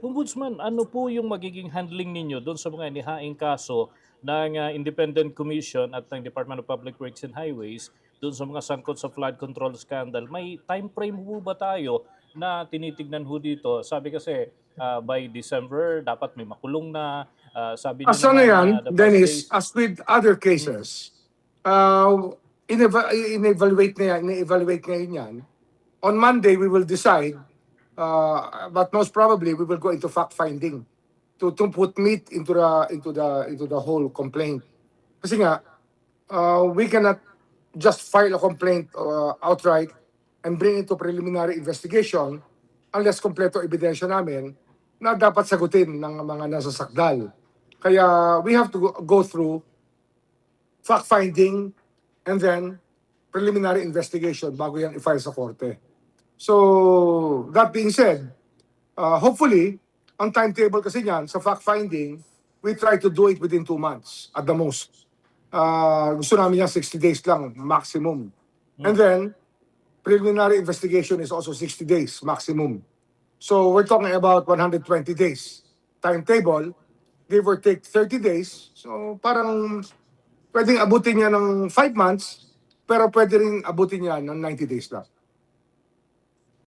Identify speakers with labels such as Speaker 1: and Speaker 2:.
Speaker 1: Ombudsman, ano po yung magiging handling ninyo doon sa mga inihaing kaso ng uh, Independent Commission at ng Department of Public Works and Highways doon sa mga sangkot sa flood control scandal? May time frame po ba tayo na tinitignan ho dito? Sabi kasi uh, by December dapat may makulong na. Uh, sabi niyo
Speaker 2: As ano yan,
Speaker 1: na
Speaker 2: Dennis,
Speaker 1: days-
Speaker 2: as with other cases, uh, ineva- in-evaluate na yan, in-evaluate ngayon yan. On Monday, we will decide, uh, but most probably, we will go into fact-finding to, to put meat into the, into the, into the whole complaint. Kasi nga, uh, we cannot just file a complaint uh, outright and bring it to preliminary investigation unless kompleto ebidensya namin na dapat sagutin ng mga nasasakdal. Kaya we have to go, go through fact-finding and then preliminary investigation bago yan i-file sa korte. So, that being said, uh, hopefully, ang timetable kasi niyan sa fact-finding, we try to do it within two months at the most. Uh, gusto namin yan 60 days lang, maximum. And then, preliminary investigation is also 60 days, maximum. So we're talking about 120 days timetable, give or take 30 days. So parang pwedeng abutin niya ng 5 months, pero pwede rin abutin niya ng 90 days lang.